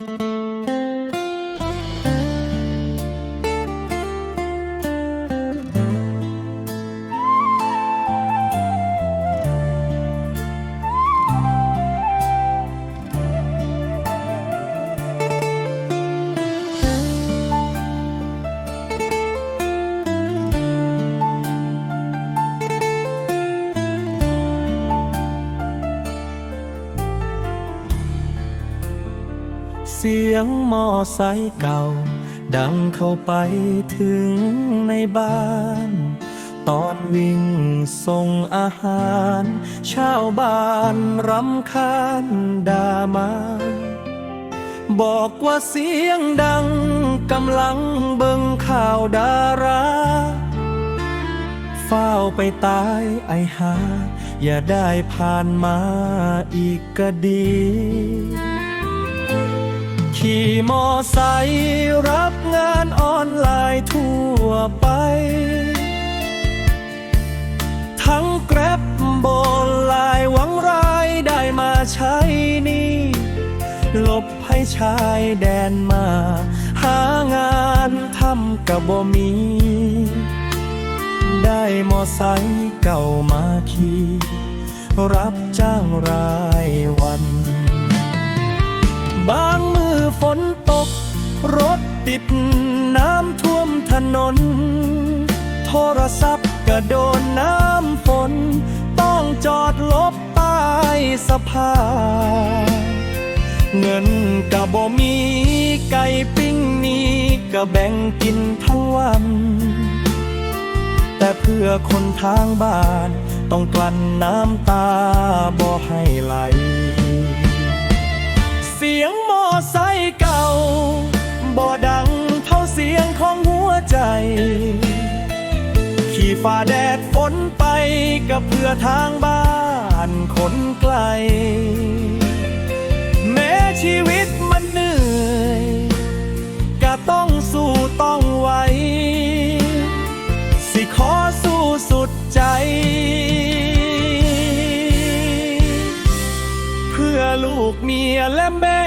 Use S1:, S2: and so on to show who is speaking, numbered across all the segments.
S1: thank you เสียงมอไซค์เก่า ดังเข้าไปถึงในบ้าน ตอนวิ่งส่งอาหาร ชาวบ้านรำคาญด่ามา บอกว่าเสียงดังกำลังเบิ่งข่าวดาราเฝ้าไปตายไอหา อย่าได้ผ่านมาอีกก็ดี ขี่มอไซค์รับงานออนไลน์ทั่วไป ทั้งแกร็บโบนลายหวังรายได้มาใช้นี่หลบให้ชายแดนมา หางานทำกับบ่มี ได้มอไซค์เก่ามาขี่รับจ้างรายวัน บางมือฝนตก รถติดน้ำท่วมถนน โทรศัพท์ก็โดนน้ำฝน ต้องจอดลบใต้สะพาเงินกะบ่มีไก่ปิ้งนี้ก็แบ่งกินทั้งวัน แต่เพื่อคนทางบ้าน ต้องกลั้นน้ำตาบ่ให้ไหล กับเพื่อทางบ้านคนไกล แม้ชีวิตมันเหนื่อย ก็ต้องสู้ต้องไหว สิขอสู้สุดใจ เพื่อลูกเมียและแม่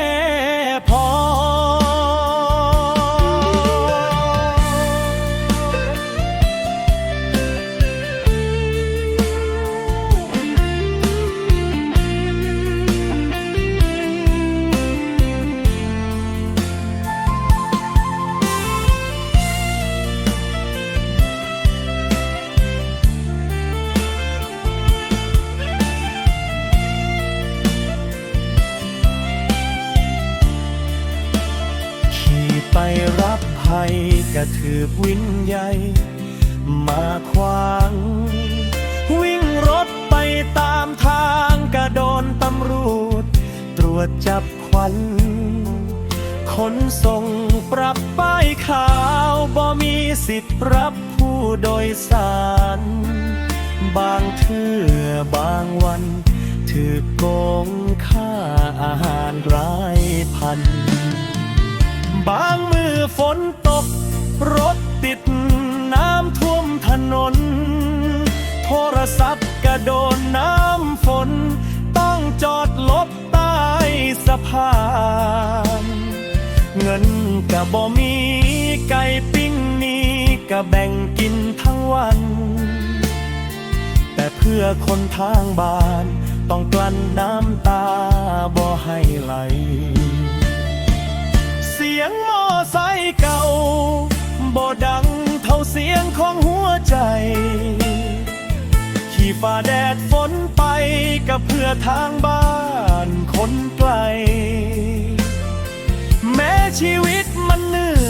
S1: ไปรับภัยกระถือวินใหญ่มาขวาง วิ่งรถไปตามทางกระโดนตำรวจตรวจจับควันขนส่งปรับป้ายขาวบ่มีสิทธิ์รับผู้โดยสาร บางเทื่อบางวันถือโกงค่าอาหารรายพัน บางมือฝนตก รถติดน้ำท่วมถนน โทรศัพท์กระโดนน้ำฝน ต้องจอดลบใต้สะพาน เงินกะบ่มีไก่ปิ้งนี้กะแบ่งกินทั้งวัน แต่เพื่อคนทางบ้าน ต้องกลั้นน้ำตาบ่ให้ไหล เสียงของหัวใจ ขี่ฝ่าแดดฝนไปกับเพื่อทางบ้านคนไกล แม้ชีวิตมันเหนื่